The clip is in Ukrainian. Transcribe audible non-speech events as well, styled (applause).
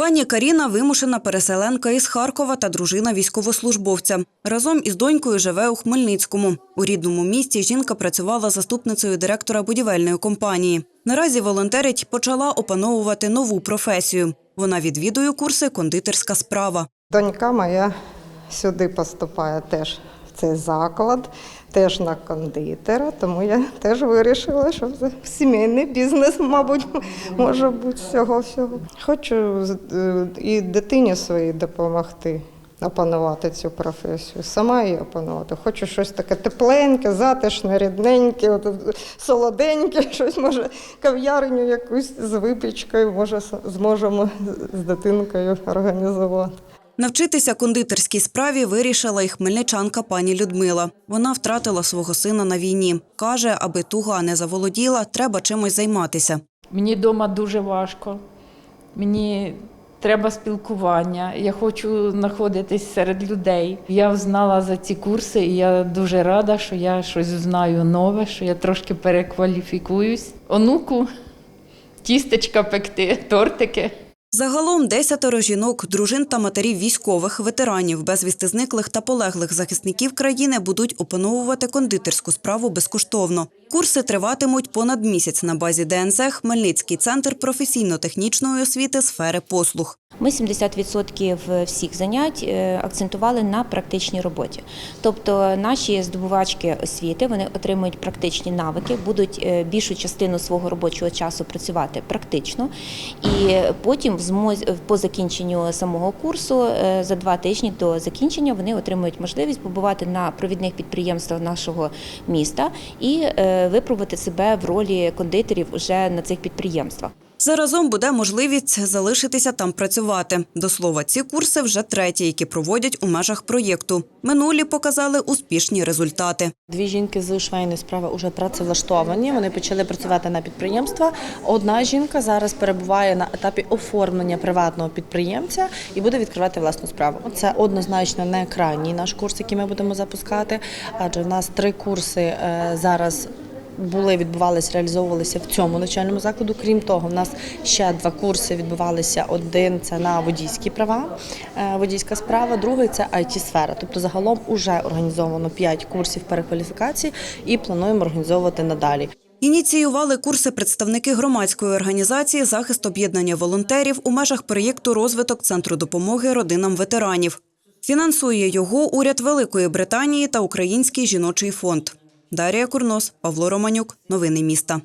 Пані Каріна вимушена переселенка із Харкова та дружина військовослужбовця. Разом із донькою живе у Хмельницькому. У рідному місті жінка працювала заступницею директора будівельної компанії. Наразі волонтерить почала опановувати нову професію. Вона відвідує курси кондитерська справа. Донька моя сюди поступає теж цей заклад, теж на кондитера, тому я теж вирішила, що це сімейний бізнес, мабуть, може бути з цього всього. Хочу е, і дитині своїй допомогти. Опанувати цю професію, сама її опанувати. Хочу щось таке тепленьке, затишне, рідненьке, от, солоденьке, (laughs) щось може кав'ярню якусь з випічкою, може зможемо з дитинкою організувати. Навчитися кондитерській справі вирішила і хмельничанка пані Людмила. Вона втратила свого сина на війні. Каже, аби туга не заволоділа, треба чимось займатися. Мені вдома дуже важко. Мені треба спілкування. Я хочу знаходитись серед людей. Я знала за ці курси, і я дуже рада, що я щось знаю нове, що я трошки перекваліфікуюсь. Онуку, тістечка пекти, тортики. Загалом десятеро жінок, дружин та матерів військових, ветеранів, безвісти зниклих та полеглих захисників країни будуть опановувати кондитерську справу безкоштовно. Курси триватимуть понад місяць на базі ДНЗ Хмельницький центр професійно-технічної освіти сфери послуг. Ми 70% всіх занять е, акцентували на практичній роботі. Тобто наші здобувачки освіти вони отримують практичні навики, будуть е, більшу частину свого робочого часу працювати практично, і потім по закінченню самого курсу е, за два тижні до закінчення вони отримують можливість побувати на провідних підприємствах нашого міста і випробувати себе в ролі кондитерів уже на цих підприємствах. Заразом буде можливість залишитися там працювати. До слова, ці курси вже треті, які проводять у межах проєкту. Минулі показали успішні результати. Дві жінки з швейної справи вже працевлаштовані. Вони почали працювати на підприємства. Одна жінка зараз перебуває на етапі оформлення приватного підприємця і буде відкривати власну справу. Це однозначно не крайній наш курс, який ми будемо запускати, адже в нас три курси е, зараз. Були, відбувалися, реалізовувалися в цьому навчальному закладу. Крім того, в нас ще два курси відбувалися. Один це на водійські права, е, водійська справа, другий це it сфера Тобто загалом уже організовано п'ять курсів перекваліфікації і плануємо організовувати надалі. Ініціювали курси представники громадської організації захист об'єднання волонтерів у межах проєкту розвиток центру допомоги родинам ветеранів. Фінансує його уряд Великої Британії та Український жіночий фонд. Дарія Курнос, Павло Романюк. Новини міста.